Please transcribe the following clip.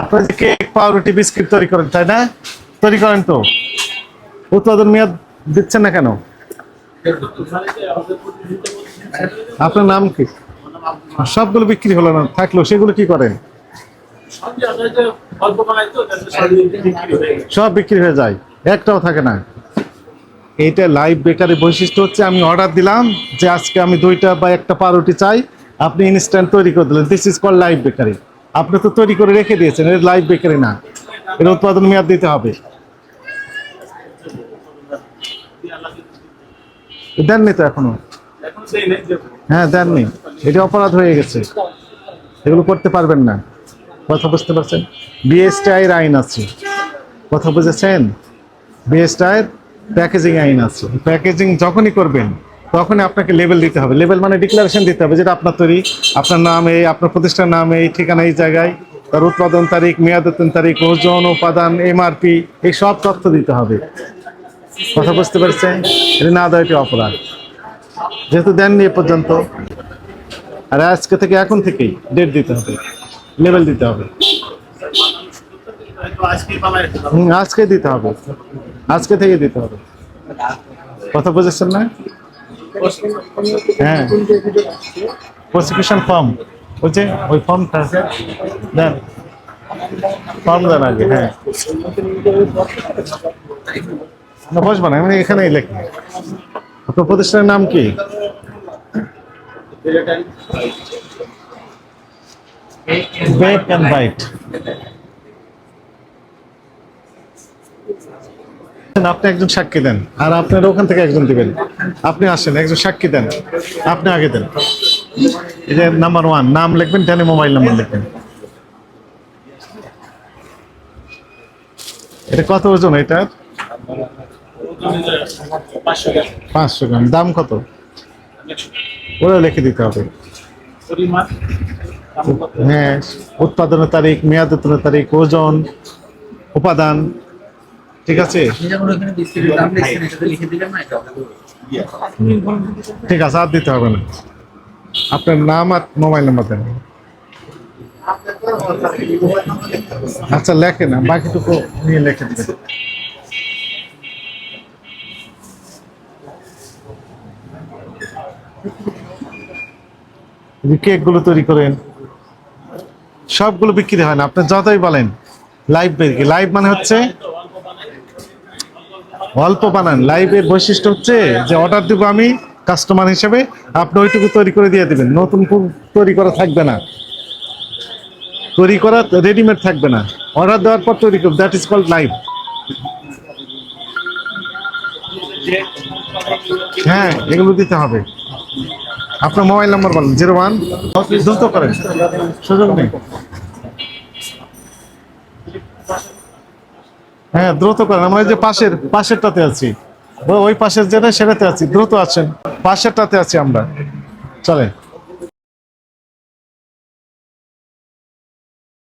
আপনারা যে কেক পাউরুটি বিস্কিট তৈরি করেন, তাই না? তৈরি করেন তো। উৎপাদন মেয়াদ দিচ্ছেন না কেন? আপনার নাম কি? সবগুলো বিক্রি হলো না, থাকল, সেগুলো কি করেন? সব বিক্রি হয়ে যায়, একটাও থাকে না। এইটা লাইভ বেকারি বৈশিষ্ট্য হচ্ছে, আমি অর্ডার দিলাম যে আজকে আমি দুইটা বা একটা পাউরুটি চাই, আপনি ইনস্ট্যান্ট তৈরি করে দিলেন। This is call live bakery আপনি তো তৈরি করে রেখে দিয়েছেন, এর লাইভ বেকারি না। এর উৎপাদন মেয়াদ দিতে হবে। দেননি তো এখনও। হ্যাঁ দেননি এটা অপরাধ হয়ে গেছে। এগুলো করতে পারবেন না। কথা বুঝতে পারছেন? বিএসটিআইয়ের আইন আছে। কথা বুঝেছেন? বিএসটিআইয়ের প্যাকেজিং আইন আছে। প্যাকেজিং যখনই করবেন তখনই আপনাকে লেবেল দিতে হবে। লেবেল মানে ডিক্লারেশন দিতে হবে, যেটা আপনার তৈরি, আপনার নাম এই, আপনার প্রতিষ্ঠান নাম এই, ঠিকানা এই জায়গায়, তার উৎপাদন তারিখ মেয়াদোত্তন তারিখ, ওজন, উপাদান এমআরপি এই সব তথ্য দিতে হবে। কথা বুঝতে পারছেন? এটা না দেওয়া অপরাধ। যেহেতু দেননি এ পর্যন্ত, আর আজকে থেকে এখন থেকেই ডেট দিতে হবে লেবেল দিতে হবে। আজকে দিতে হবে। আজকে থেকে দিতে হবে। কথা বুঝেছেন না? হ্যাঁ প্রসিকিউশন ফর্ম। যে, ওই ফর্মটা দেন, ফর্ম দেন আগে হ্যাঁ। না, বসবো না, আমি এখানেই লেখি আপনার প্রতিষ্ঠানের নাম কি? বেক অ্যান্ড বাইট আপনি একজন সাক্ষী দেন। আর আপনার ওখান থেকে একজন দিবেন। আপনি আসেন, একজন সাক্ষী দেন। আপনি আগে দেন। এই যে নাম্বার ওয়ান নাম লিখবেন টেনে মোবাইল নাম্বার লিখবেন। এটা কত ওজন এটার পাঁচশো গ্রাম। দাম কত? ওরা লিখে দিতে হবে। হ্যাঁ উৎপাদনের তারিখ মেয়াদোত্তনের তারিখ, ওজন, উপাদান। ঠিক আছে? ঠিক আছে, আর দিতে হবে না। আপনার নাম আর মোবাইল নাম্বার দেন। আচ্ছা লেখে না বাকিটুকু নিয়ে লিখে দিবেন। কেকগুলো তৈরি করেন। সবগুলো বিক্রি হয় না, আপনি যতই বলেন। লাইভ বিক্রি লাইভ মানে হচ্ছে অল্প বানান। লাইভের বৈশিষ্ট্য হচ্ছে যে অর্ডার দিব আমি কাস্টমার হিসেবে, আপনি ওইটুকু তৈরি করে দিয়ে দেবেন। নতুন তৈরি করা থাকবে না। তৈরি করা রেডিমেড থাকবে না। অর্ডার দেওয়ার পর তৈরি করবে দ্যাট ইজ কল্ড লাইভ হ্যাঁ এগুলো দিতে হবে। আপনার মোবাইল নাম্বার বলেন। জিরো ওয়ান দ্রুত করেন। সুযোগ নেই। হ্যাঁ দ্রুত করেন। আমরা যে পাশের, পাশেরটাতে আছি। ওই পাশের যেটা, সেটাতে আছি। দ্রুত আছেন পাশেরটাতে আছি আমরা। চলেন।